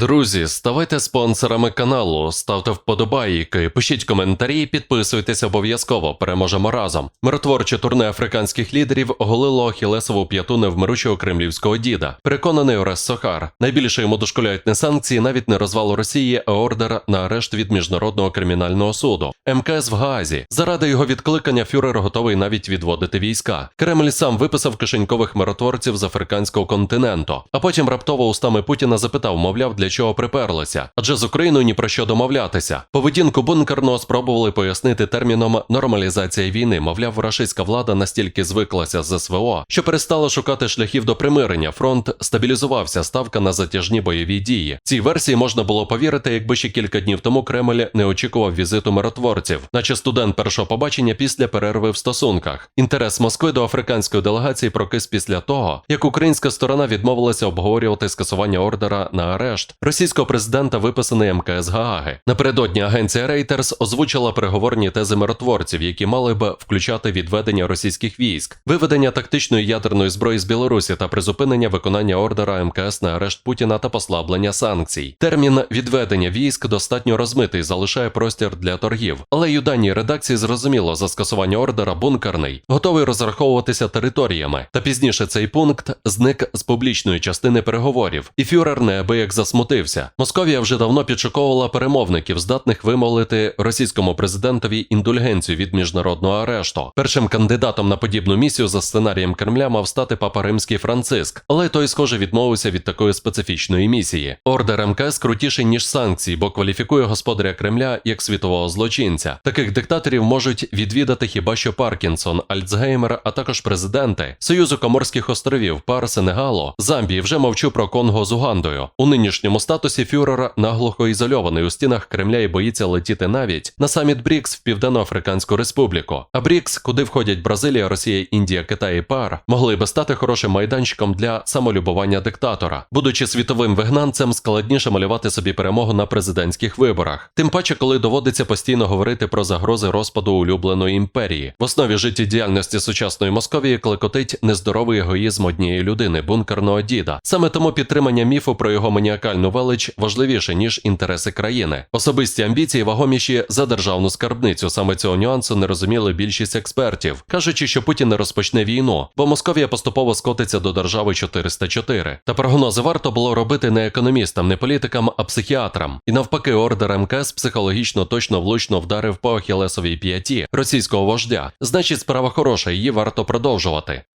Друзі, ставайте спонсорами каналу, ставте вподобайки, пишіть коментарі, підписуйтесь обов'язково. Переможемо разом. Миротворче турне африканських лідерів оголило Ахілесову п'яту невмиручого кремлівського діда. Переконаний Орес Сохар. Найбільше йому дошкуляють не санкції, навіть не розвал Росії, а ордер на арешт від міжнародного кримінального суду. МКС в Гаазі. Заради його відкликання фюрер готовий навіть відводити війська. Кремль сам виписав кишенькових миротворців з африканського континенту, а потім раптово устами Путіна запитав, мовляв, для чого приперлися. Адже з Україною ні про що домовлятися. Поведінку бункерного спробували пояснити терміном нормалізація війни. Мовляв, рашистська влада настільки звиклася з СВО, що перестала шукати шляхів до примирення. Фронт стабілізувався, ставка на затяжні бойові дії. Цій версії можна було повірити, якби ще кілька днів тому Кремль не очікував візиту миротворців, наче студент першого побачення після перерви в стосунках. Інтерес Москви до африканської делегації прокис після того, як українська сторона відмовилася обговорювати скасування ордера на арешт російського президента, виписаний МКС Гааги. Напередодні агенція Reuters озвучила переговорні тези миротворців, які мали б включати відведення російських військ, виведення тактичної ядерної зброї з Білорусі та призупинення виконання ордера МКС на арешт Путіна та послаблення санкцій. Термін відведення військ достатньо розмитий, залишає простір для торгів. Але й у даній редакції зрозуміло, за скасування ордера бункерний готовий розраховуватися територіями. Та пізніше цей пункт зник з публічної частини переговорів, і фюрер неабияк засмутився. Московія вже давно підшуковувала перемовників, здатних вимовити російському президентові індульгенцію від міжнародного арешту. Першим кандидатом на подібну місію за сценарієм Кремля мав стати папа римський Франциск, але той, схоже, відмовився від такої специфічної місії. Ордер МКС крутіший ніж санкції, бо кваліфікує господаря Кремля як світового злочинця. Таких диктаторів можуть відвідати хіба що Паркінсон, Альцгеймер, а також президенти Союзу Коморських островів, пар Сенегалу, Замбії. Вже мовчу про Конго з Угандою. У нинішньому статусі фюрера наглухо ізольований у стінах Кремля і боїться летіти навіть на саміт БРІКС в Південно-Африканську Республіку. А БРІКС, куди входять Бразилія, Росія, Індія, Китай і ПАР, могли би стати хорошим майданчиком для самолюбування диктатора. Будучи світовим вигнанцем, складніше малювати собі перемогу на президентських виборах. Тим паче, коли доводиться постійно говорити про загрози розпаду улюбленої імперії. В основі життєдіяльності сучасної Московії клекотить нездоровий егоїзм однієї людини, бункерного діда. Саме тому підтримання міфу про його маніакальну велич важливіше ніж інтереси країни. Особисті амбіції вагоміші за державну скарбницю. Саме цього нюансу не розуміли більшість експертів, кажучи, що Путін не розпочне війну, бо Московія поступово скотиться до держави 404. Та прогнози варто було робити не економістам, не політикам, а психіатрам. І навпаки, ордер МКС психологічно точно влучно вдарив по Ахілесовій п'яті російського вождя. Значить, справа хороша, її варто продовжувати.